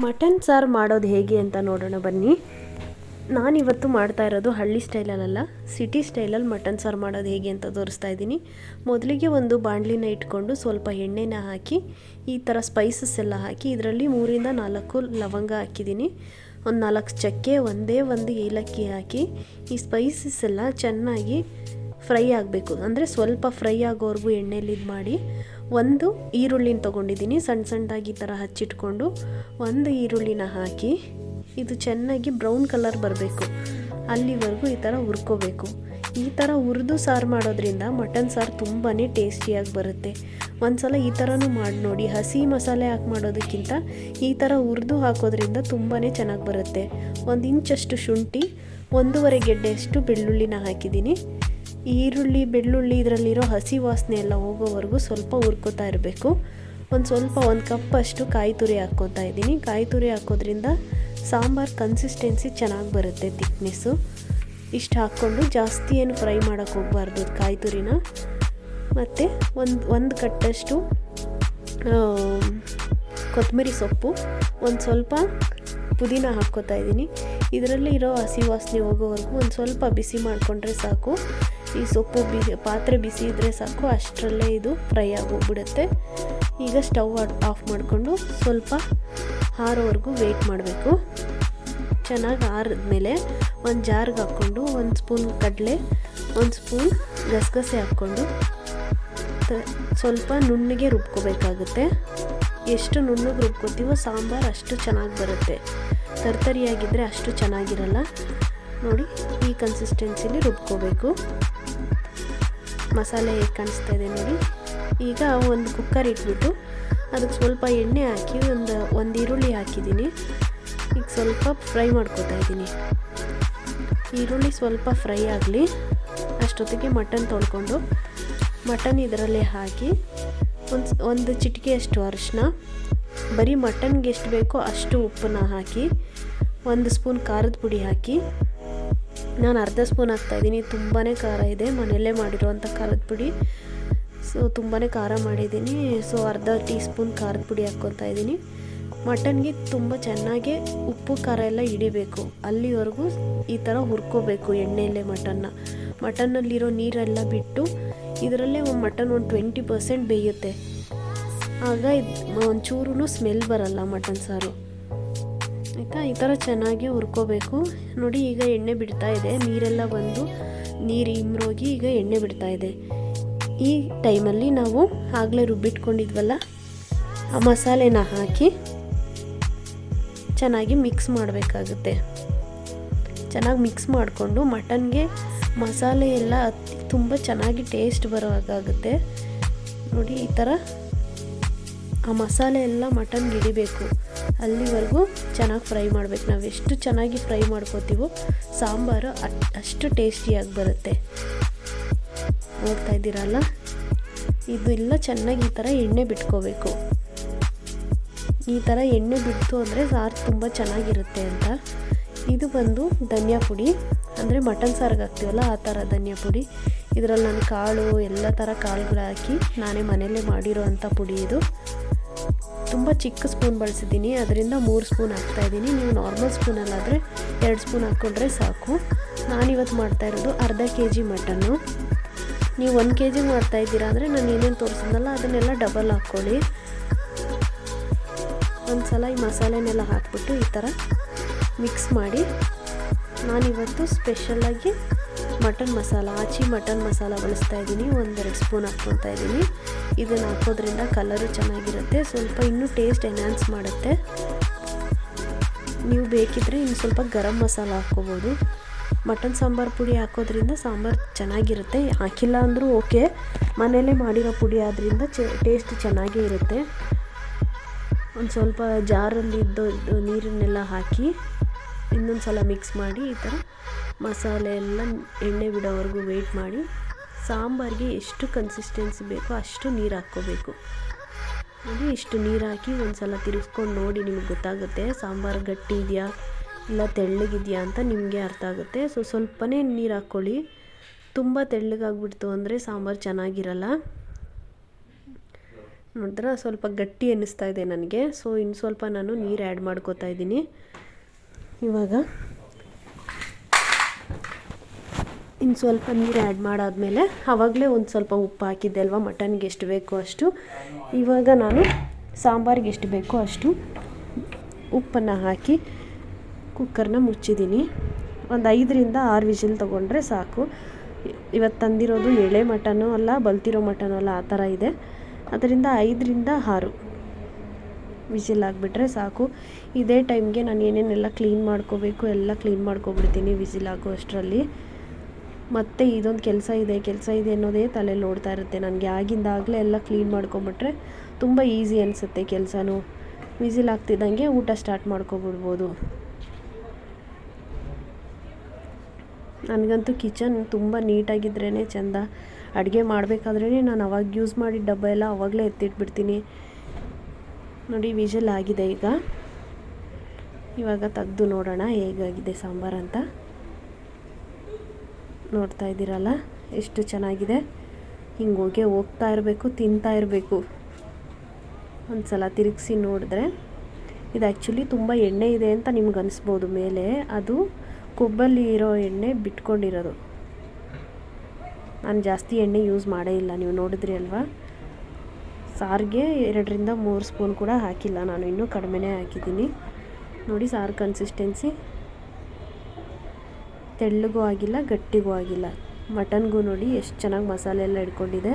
Mutton ಸಾರು ಮಾಡೋದು ಹೇಗೆ ಅಂತ ನೋಡೋಣ ಬನ್ನಿ. ನಾನಿವತ್ತು ಮಾಡ್ತಾ ಇರೋದು ಹಳ್ಳಿ ಸ್ಟೈಲಲ್ಲ ಸಿಟಿ ಸ್ಟೈಲಲ್ಲಿ ಮಟನ್ ಸಾರು ಮಾಡೋದು ಹೇಗೆ ಅಂತ ತೋರಿಸ್ತಾ ಇದ್ದೀನಿ. ಮೊದಲಿಗೆ ಒಂದು ಬಾಣಲಿನ ಇಟ್ಕೊಂಡು ಸ್ವಲ್ಪ ಎಣ್ಣೆನ ಹಾಕಿ, ಈ ಥರ ಸ್ಪೈಸಸ್ ಎಲ್ಲ ಹಾಕಿ, ಇದರಲ್ಲಿ ಮೂರಿಂದ ನಾಲ್ಕು ಲವಂಗ ಹಾಕಿದ್ದೀನಿ. ಒಂದು ನಾಲ್ಕು ಚಕ್ಕೆ, ಒಂದೇ ಒಂದು ಏಲಕ್ಕಿ ಹಾಕಿ, ಈ ಸ್ಪೈಸಸ್ ಎಲ್ಲ ಚೆನ್ನಾಗಿ ಫ್ರೈ ಆಗಬೇಕು. ಅಂದರೆ ಸ್ವಲ್ಪ ಫ್ರೈ ಆಗೋವರೆಗೂ ಎಣ್ಣೆಲಿ ಇದು ಮಾಡಿ ಒಂದು ಈರುಳ್ಳಿನ ತೊಗೊಂಡಿದ್ದೀನಿ ಸಣ್ಣ ಸಣ್ಣದಾಗಿ ಈ ಥರ ಹಚ್ಚಿಟ್ಕೊಂಡು ಒಂದು ಈರುಳ್ಳಿನ ಹಾಕಿ ಇದು ಚೆನ್ನಾಗಿ ಬ್ರೌನ್ ಕಲರ್ ಬರಬೇಕು. ಅಲ್ಲಿವರೆಗೂ ಈ ಥರ ಹುರ್ಕೋಬೇಕು. ಈ ಥರ ಹುರಿದು ಸಾರು ಮಾಡೋದ್ರಿಂದ ಮಟನ್ ಸಾರು ತುಂಬಾ ಟೇಸ್ಟಿಯಾಗಿ ಬರುತ್ತೆ. ಒಂದ್ಸಲ ಈ ಥರನೂ ಮಾಡಿ ನೋಡಿ, ಹಸಿ ಮಸಾಲೆ ಹಾಕಿ ಮಾಡೋದಕ್ಕಿಂತ ಈ ಥರ ಹುರಿದು ಹಾಕೋದ್ರಿಂದ ತುಂಬಾ ಚೆನ್ನಾಗಿ ಬರುತ್ತೆ. ಒಂದು ಇಂಚಷ್ಟು ಶುಂಠಿ, ಒಂದೂವರೆ ಗೆಡ್ಡೆಯಷ್ಟು ಬೆಳ್ಳುಳ್ಳಿನ ಹಾಕಿದ್ದೀನಿ. ಈರುಳ್ಳಿ, ಬೆಳ್ಳುಳ್ಳಿ ಇದರಲ್ಲಿರೋ ಹಸಿ ವಾಸನೆ ಎಲ್ಲ ಹೋಗೋವರೆಗೂ ಸ್ವಲ್ಪ ಹುರ್ಕೋತಾ ಇರಬೇಕು. ಒಂದು ಸ್ವಲ್ಪ, ಒಂದು ಕಪ್ಪಷ್ಟು ಕಾಯಿ ತುರಿ ಹಾಕ್ಕೋತಾ ಇದ್ದೀನಿ. ಕಾಯಿ ತುರಿ ಹಾಕೋದ್ರಿಂದ ಸಾಂಬಾರು ಕನ್ಸಿಸ್ಟೆನ್ಸಿ ಚೆನ್ನಾಗಿ ಬರುತ್ತೆ ತಿಕ್ನೆಸ್ಸು ಇಷ್ಟು ಹಾಕ್ಕೊಂಡು ಜಾಸ್ತಿ ಏನು ಫ್ರೈ ಮಾಡೋಕ್ಕೆ ಹೋಗಬಾರ್ದು ಕಾಯಿ ತುರಿನ. ಮತ್ತು ಒಂದು ಒಂದು ಕಟ್ಟಷ್ಟು ಕೊತ್ತಂಬರಿ ಸೊಪ್ಪು. ಒಂದು ಸ್ವಲ್ಪ ಪುದೀನ ಹಾಕ್ಕೋತಾ ಇದ್ದೀನಿ. ಇದರಲ್ಲಿ ಇರೋ ಹಸಿ ವಾಸನೆ ಹೋಗೋವರೆಗೂ ಒಂದು ಸ್ವಲ್ಪ ಬಿಸಿ ಮಾಡಿಕೊಂಡ್ರೆ ಸಾಕು. ಈ ಸೊಪ್ಪು ಬಿ, ಪಾತ್ರೆ ಬಿಸಿ ಇದ್ದರೆ ಸಾಕು, ಅಷ್ಟರಲ್ಲೇ ಇದು ಫ್ರೈ ಆಗೋಗ್ಬಿಡುತ್ತೆ. ಈಗ ಸ್ಟವ್ ಆಫ್ ಮಾಡಿಕೊಂಡು ಸ್ವಲ್ಪ ಹಾರೋವರೆಗೂ ವೆಯ್ಟ್ ಮಾಡಬೇಕು. ಚೆನ್ನಾಗಿ ಆರಿದ್ಮೇಲೆ ಒಂದು ಜಾರ್ಗೆ ಹಾಕ್ಕೊಂಡು ಒಂದು ಸ್ಪೂನ್ ಕಡಲೆ, ಒಂದು ಸ್ಪೂನ್ ಗಸಗಸೆ ಹಾಕ್ಕೊಂಡು ಸ್ವಲ್ಪ ನುಣ್ಣಗೆ ರುಬ್ಕೋಬೇಕಾಗುತ್ತೆ. ಎಷ್ಟು ನುಣ್ಣಗೆ ರುಬ್ಕೋತೀವೋ ಸಾಂಬಾರು ಅಷ್ಟು ಚೆನ್ನಾಗಿ ಬರುತ್ತೆ. ತರ್ತರಿಯಾಗಿದ್ದರೆ ಅಷ್ಟು ಚೆನ್ನಾಗಿರಲ್ಲ. ನೋಡಿ ಈ ಕನ್ಸಿಸ್ಟೆನ್ಸಿಲಿ ರುಬ್ಕೋಬೇಕು. ಮಸಾಲೆ ಕಾಣಿಸ್ತಾ ಇದೆ ನೋಡಿ. ಈಗ ಒಂದು ಕುಕ್ಕರ್ ಇಟ್ಬಿಟ್ಟು ಅದಕ್ಕೆ ಸ್ವಲ್ಪ ಎಣ್ಣೆ ಹಾಕಿ ಒಂದು ಒಂದು ಈರುಳ್ಳಿ ಹಾಕಿದ್ದೀನಿ. ಈಗ ಸ್ವಲ್ಪ ಫ್ರೈ ಮಾಡ್ಕೊತಾ ಇದ್ದೀನಿ. ಈರುಳ್ಳಿ ಸ್ವಲ್ಪ ಫ್ರೈ ಆಗಲಿ. ಅಷ್ಟೊತ್ತಿಗೆ ಮಟನ್ ತೊಳ್ಕೊಂಡು ಮಟನ್ ಇದರಲ್ಲೇ ಹಾಕಿ ಒಂದು ಒಂದು ಚಿಟಿಕೆಯಷ್ಟು ಅರಿಶಿನ ಬರೀ ಮಟನ್ಗೆ ಎಷ್ಟು ಬೇಕೋ ಅಷ್ಟು ಉಪ್ಪನ್ನ ಹಾಕಿ ಒಂದು ಸ್ಪೂನ್ ಖಾರದ ಪುಡಿ ಹಾಕಿ ನಾನು ಅರ್ಧ ಸ್ಪೂನ್ ಹಾಕ್ತಾಯಿದ್ದೀನಿ ತುಂಬಾ ಖಾರ ಇದೆ. ಮನೆಯಲ್ಲೇ ಮಾಡಿರುವಂಥ ಖಾರದ ಪುಡಿ. ಸೊ ತುಂಬಾ ಖಾರ ಮಾಡಿದ್ದೀನಿ. ಸೊ ಅರ್ಧ ಟೀ ಸ್ಪೂನ್ ಖಾರದ ಪುಡಿ ಹಾಕ್ಕೊತಾ ಇದ್ದೀನಿ. ಮಟನ್ಗೆ ತುಂಬ ಚೆನ್ನಾಗಿ ಉಪ್ಪು, ಖಾರ ಎಲ್ಲ ಹಿಡಿಬೇಕು. ಅಲ್ಲಿವರೆಗೂ ಈ ಥರ ಹುರ್ಕೋಬೇಕು ಎಣ್ಣೆಯಲ್ಲೇ ಮಟನ್ನ. ಮಟನ್ನಲ್ಲಿರೋ ನೀರೆಲ್ಲ ಬಿಟ್ಟು ಇದರಲ್ಲೇ ಒಂದು ಮಟನ್ ಒಂದು ಟ್ವೆಂಟಿ ಪರ್ಸೆಂಟ್ ಬೇಯುತ್ತೆ. ಆಗ ಇದು ಒಂಚೂರು ಸ್ಮೆಲ್ ಬರಲ್ಲ ಮಟನ್ ಸಾರು. ಆಯಿತಾ? ಈ ಥರ ಚೆನ್ನಾಗಿ ಹುರ್ಕೋಬೇಕು. ನೋಡಿ, ಈಗ ಎಣ್ಣೆ ಬಿಡ್ತಾ ಇದೆ. ನೀರೆಲ್ಲ ಬಂದು ನೀರು ಇಮ್ರೋಗಿ ಈಗ ಎಣ್ಣೆ ಬಿಡ್ತಾ ಇದೆ. ಈ ಟೈಮಲ್ಲಿ ನಾವು ಆಗಲೇ ರುಬ್ಬಿಟ್ಕೊಂಡಿದ್ವಲ್ಲ, ಆ ಮಸಾಲೆನ ಹಾಕಿ ಚೆನ್ನಾಗಿ ಮಿಕ್ಸ್ ಮಾಡಬೇಕಾಗುತ್ತೆ. ಚೆನ್ನಾಗಿ ಮಿಕ್ಸ್ ಮಾಡಿಕೊಂಡು ಮಟನ್ಗೆ ಮಸಾಲೆ ಎಲ್ಲ ಹತ್ತಿ ತುಂಬ ಚೆನ್ನಾಗಿ ಟೇಸ್ಟ್ ಬರೋ ಹಾಗಾಗುತ್ತೆ. ನೋಡಿ, ಈ ಥರ ಆ ಮಸಾಲೆ ಎಲ್ಲ ಮಟನ್ಗೆ ಹಿಡಿಬೇಕು. ಅಲ್ಲಿವರೆಗೂ ಚೆನ್ನಾಗಿ ಫ್ರೈ ಮಾಡಬೇಕು. ನಾವು ಎಷ್ಟು ಚೆನ್ನಾಗಿ ಫ್ರೈ ಮಾಡ್ಕೋತೀವೋ ಸಾಂಬಾರು ಅಷ್ಟು ಟೇಸ್ಟಿಯಾಗಿ ಬರುತ್ತೆ. ನೋಡ್ತಾ ಇದ್ದೀರಲ್ಲ? ಇದು ಎಲ್ಲ ಚೆನ್ನಾಗಿ ಈ ಥರ ಎಣ್ಣೆ ಬಿಟ್ಕೋಬೇಕು. ಈ ಥರ ಎಣ್ಣೆ ಬಿಡ್ತು ಅಂದರೆ ಸಾರು ತುಂಬ ಚೆನ್ನಾಗಿರುತ್ತೆ ಅಂತ. ಇದು ಬಂದು ಧನಿಯಾ ಪುಡಿ, ಅಂದರೆ ಮಟನ್ ಸಾರಿಗೆ ಹಾಕ್ತೀವಲ್ಲ ಆ ಥರ ಧನಿಯಾ ಪುಡಿ. ಇದರಲ್ಲಿ ನಾನು ಕಾಳು, ಎಲ್ಲ ಥರ ಕಾಳುಗಳು ಹಾಕಿ ನಾನೇ ಮನೆಯಲ್ಲೇ ಮಾಡಿರೋ ಅಂಥ ಪುಡಿ ಇದು. ತುಂಬ ಚಿಕ್ಕ ಸ್ಪೂನ್ ಬಳಸಿದ್ದೀನಿ. ಅದರಿಂದ ಮೂರು ಸ್ಪೂನ್ ಹಾಕ್ತಾಯಿದ್ದೀನಿ ನೀವು ನಾರ್ಮಲ್ ಸ್ಪೂನಲ್ಲಾದರೆ ಎರಡು ಸ್ಪೂನ್ ಹಾಕ್ಕೊಂಡ್ರೆ ಸಾಕು. ನಾನಿವತ್ತು ಮಾಡ್ತಾಯಿರೋದು ಅರ್ಧ ಕೆ ಜಿ ಮಟನ್ನು. ನೀವು ಒಂದು ಕೆ ಜಿ ಮಾಡ್ತಾಯಿದ್ದೀರಾ ಅಂದರೆ ನಾನು ಏನೇನು ತೋರಿಸಿದ್ನಲ್ಲ ಅದನ್ನೆಲ್ಲ ಡಬಲ್ ಹಾಕ್ಕೊಳ್ಳಿ. ಒಂದು ಸಲ ಈ ಮಸಾಲೆನೆಲ್ಲ ಹಾಕ್ಬಿಟ್ಟು ಈ ಥರ ಮಿಕ್ಸ್ ಮಾಡಿ. ನಾನಿವತ್ತು ಸ್ಪೆಷಲಾಗಿ ಮಟನ್ ಮಸಾಲ, ಆಚಿ ಮಟನ್ ಮಸಾಲ ಬಳಸ್ತಾ ಇದ್ದೀನಿ. ಒಂದೆರಡು ಸ್ಪೂನ್ ಹಾಕ್ಕೊತಾ ಇದ್ದೀನಿ. ಇದನ್ನು ಹಾಕೋದ್ರಿಂದ ಕಲರು ಚೆನ್ನಾಗಿರುತ್ತೆ. ಸ್ವಲ್ಪ ಇನ್ನೂ ಟೇಸ್ಟ್ ಎನ್ಹಾನ್ಸ್ ಮಾಡುತ್ತೆ. ನೀವು ಬೇಕಿದ್ದರೆ ಇನ್ನು ಸ್ವಲ್ಪ ಗರಂ ಮಸಾಲ ಹಾಕ್ಕೋಬೋದು. ಮಟನ್ ಸಾಂಬಾರು ಪುಡಿ ಹಾಕೋದ್ರಿಂದ ಸಾಂಬಾರು ಚೆನ್ನಾಗಿರುತ್ತೆ. ಹಾಕಿಲ್ಲ ಅಂದರೂ ಓಕೆ ಮನೆಯಲ್ಲೇ ಮಾಡಿರೋ ಪುಡಿ ಆದ್ದರಿಂದ ಚ ಟೇಸ್ಟ್ ಚೆನ್ನಾಗೇ ಇರುತ್ತೆ. ಒಂದು ಸ್ವಲ್ಪ ಜಾರಲ್ಲಿ ಇದ್ದು, ನೀರನ್ನೆಲ್ಲ ಹಾಕಿ ಇನ್ನೊಂದು ಸಲ ಮಿಕ್ಸ್ ಮಾಡಿ ಈ ಥರ ಮಸಾಲೆ ಎಲ್ಲ ಎಣ್ಣೆ ಬಿಡೋವರೆಗೂ ವೆಯ್ಟ್ ಮಾಡಿ. ಸಾಂಬಾರಿಗೆ ಎಷ್ಟು ಕನ್ಸಿಸ್ಟೆನ್ಸಿ ಬೇಕೋ ಅಷ್ಟು ನೀರು ಹಾಕ್ಕೋಬೇಕು. ನೋಡಿ ಇಷ್ಟು ನೀರು ಹಾಕಿ ಒಂದು ಸಲ ತಿರುಗಿಸ್ಕೊಂಡು ನೋಡಿ ನಿಮ್ಗೆ ಗೊತ್ತಾಗುತ್ತೆ, ಸಾಂಬಾರು ಗಟ್ಟಿ ಇದೆಯಾ ಇಲ್ಲ ತೆಳ್ಳಗಿದೆಯಾ ಅಂತ ನಿಮಗೆ ಅರ್ಥ ಆಗುತ್ತೆ. ಸೊ ಸ್ವಲ್ಪನೇ ನೀರು ಹಾಕ್ಕೊಳ್ಳಿ. ತುಂಬ ತೆಳ್ಳಗಾಗ್ಬಿಡ್ತು ಅಂದರೆ ಸಾಂಬಾರು ಚೆನ್ನಾಗಿರಲ್ಲ. ನೋಡಿದ್ರೆ ಸ್ವಲ್ಪ ಗಟ್ಟಿ ಅನ್ನಿಸ್ತಾ ಇದೆ ನನಗೆ. ಸೊ ಇನ್ನು ಸ್ವಲ್ಪ ನಾನು ನೀರು ಆ್ಯಡ್ ಮಾಡ್ಕೋತಾ ಇದ್ದೀನಿ. ಇವಾಗ ಇನ್ನು ಸ್ವಲ್ಪ ನೀರು ಆ್ಯಡ್ ಮಾಡಾದಮೇಲೆ ಆವಾಗಲೇ ಒಂದು ಸ್ವಲ್ಪ ಉಪ್ಪು ಹಾಕಿದ್ದೆ ಅಲ್ವಾ? ಮಟನ್ಗೆ ಎಷ್ಟು ಬೇಕೋ ಅಷ್ಟು. ಇವಾಗ ನಾನು ಸಾಂಬಾರಿಗೆ ಎಷ್ಟು ಬೇಕೋ ಅಷ್ಟು ಉಪ್ಪನ್ನು ಹಾಕಿ ಕುಕ್ಕರ್ನ ಮುಚ್ಚಿದ್ದೀನಿ. ಒಂದು ಐದರಿಂದ ಆರು ವಿಜಿಲ್ ತೊಗೊಂಡ್ರೆ ಸಾಕು. ಇವತ್ತು ತಂದಿರೋದು ಎಳೆ ಮಟನು ಅಲ್ಲ, ಬಲ್ತಿರೋ ಮಟನು ಅಲ್ಲ, ಆ ಥರ ಇದೆ. ಅದರಿಂದ ಐದರಿಂದ ಆರು ವಿಜಿಲ್ ಆಗಿಬಿಟ್ರೆ ಸಾಕು. ಇದೇ ಟೈಮ್ಗೆ ನಾನು ಏನೇನೆಲ್ಲ ಕ್ಲೀನ್ ಮಾಡ್ಕೋಬೇಕು, ಎಲ್ಲ ಕ್ಲೀನ್ ಮಾಡ್ಕೊಬಿಡ್ತೀನಿ ವಿಸಿಲ್ ಆಗೋ ಅಷ್ಟರಲ್ಲಿ. ಮತ್ತೆ ಇದೊಂದು ಕೆಲಸ ಇದೆ ಕೆಲಸ ಇದೆ ಅನ್ನೋದೇ ತಲೆಯಲ್ಲಿ ನೋಡ್ತಾ ಇರುತ್ತೆ. ನನಗೆ ಆಗಿಂದಾಗಲೇ ಎಲ್ಲ ಕ್ಲೀನ್ ಮಾಡ್ಕೊಂಬಿಟ್ರೆ ತುಂಬ ಈಸಿ ಅನಿಸುತ್ತೆ ಕೆಲಸನೂ. ವಿಸಿಲ್ ಆಗ್ತಿದ್ದಂಗೆ ಊಟ ಸ್ಟಾರ್ಟ್ ಮಾಡ್ಕೊಬಿಡ್ಬೋದು. ನನಗಂತೂ ಕಿಚನ್ ತುಂಬ ನೀಟಾಗಿದ್ರೇ ಚೆಂದ. ಅಡುಗೆ ಮಾಡಬೇಕಾದ್ರೇ ನಾನು ಅವಾಗ ಯೂಸ್ ಮಾಡಿದ ಡಬ್ಬ ಎಲ್ಲ ಅವಾಗಲೇ ಎತ್ತಿಟ್ಬಿಡ್ತೀನಿ. ನೋಡಿ ವಿಜಲ್ ಆಗಿದೆ ಈಗ. ಇವಾಗ ತೆಗೆದು ನೋಡೋಣ ಹೇಗಾಗಿದೆ ಸಾಂಬಾರು ಅಂತ. ನೋಡ್ತಾ ಇದ್ದೀರಲ್ಲ? ಎಷ್ಟು ಚೆನ್ನಾಗಿದೆ. ಹಿಂಗೆ ಹೋಗಿ ಹೋಗ್ತಾ ಇರಬೇಕು, ತಿಂತಾ ಇರಬೇಕು. ಒಂದು ಸಲ ತಿರುಗಿಸಿ ನೋಡಿದ್ರೆ. ಇದು ಆ್ಯಕ್ಚುಲಿ ತುಂಬ ಎಣ್ಣೆ ಇದೆ ಅಂತ ನಿಮ್ಗೆ ಅನಿಸ್ಬೋದು ಮೇಲೆ. ಅದು ಕೊಬ್ಬಲ್ಲಿ ಇರೋ ಎಣ್ಣೆ ಬಿಟ್ಕೊಂಡಿರೋದು. ನಾನು ಜಾಸ್ತಿ ಎಣ್ಣೆ ಯೂಸ್ ಮಾಡೇ ಇಲ್ಲ. ನೀವು ನೋಡಿದ್ರಿ ಅಲ್ವಾ? ಸಾರಿಗೆ ಎರಡರಿಂದ ಮೂರು ಸ್ಪೂನ್ ಕೂಡ ಹಾಕಿಲ್ಲ. ನಾನು ಇನ್ನೂ ಕಡಿಮೆನೇ ಹಾಕಿದ್ದೀನಿ. ನೋಡಿ ಸಾರು ಕನ್ಸಿಸ್ಟೆನ್ಸಿ ತೆಳ್ಳಗೂ ಆಗಿಲ್ಲ, ಗಟ್ಟಿಗೂ ಆಗಿಲ್ಲ. ಮಟನ್ಗೂ ನೋಡಿ ಎಷ್ಟು ಚೆನ್ನಾಗಿ ಮಸಾಲೆ ಎಲ್ಲ ಇಟ್ಕೊಂಡಿದೆ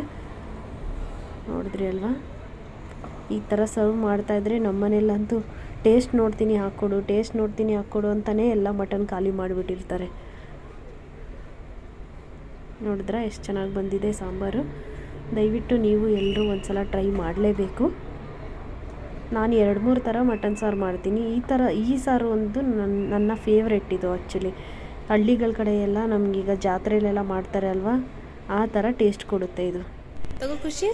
ನೋಡಿದ್ರಿ ಅಲ್ವಾ? ಈ ಥರ ಸರ್ವ್ ಮಾಡ್ತಾಯಿದ್ರೆ ನಮ್ಮನೇಲಂತೂ ಟೇಸ್ಟ್ ನೋಡ್ತೀನಿ, ಹಾಕ್ಕೊಡು ಟೇಸ್ಟ್ ನೋಡ್ತೀನಿ, ಹಾಕ್ಕೊಡು ಅಂತಲೇ ಎಲ್ಲ ಮಟನ್ ಖಾಲಿ ಮಾಡಿಬಿಟ್ಟಿರ್ತಾರೆ. ನೋಡಿದ್ರಾ ಎಷ್ಟು ಚೆನ್ನಾಗಿ ಬಂದಿದೆ ಸಾಂಬಾರು? ದಯವಿಟ್ಟು ನೀವು ಎಲ್ಲರೂ ಒಂದು ಸಲ ಟ್ರೈ ಮಾಡಲೇಬೇಕು. ನಾನು ಎರಡು ಮೂರು ಥರ ಮಟನ್ ಸಾರು ಮಾಡ್ತೀನಿ. ಈ ಥರ ಈ ಸಾರು ಒಂದು ನನ್ನ ನನ್ನ ಫೇವ್ರೆಟ್ ಇದು ಆ್ಯಕ್ಚುಲಿ ಹಳ್ಳಿಗಳ ಕಡೆ ಎಲ್ಲ ನಮಗೀಗ ಜಾತ್ರೆಲೆಲ್ಲ ಮಾಡ್ತಾರೆ ಅಲ್ವಾ? ಆ ಥರ ಟೇಸ್ಟ್ ಕೊಡುತ್ತೆ ಇದು. ತಗೋ ಖುಷಿ?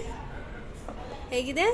ಹೇಗಿದೆ?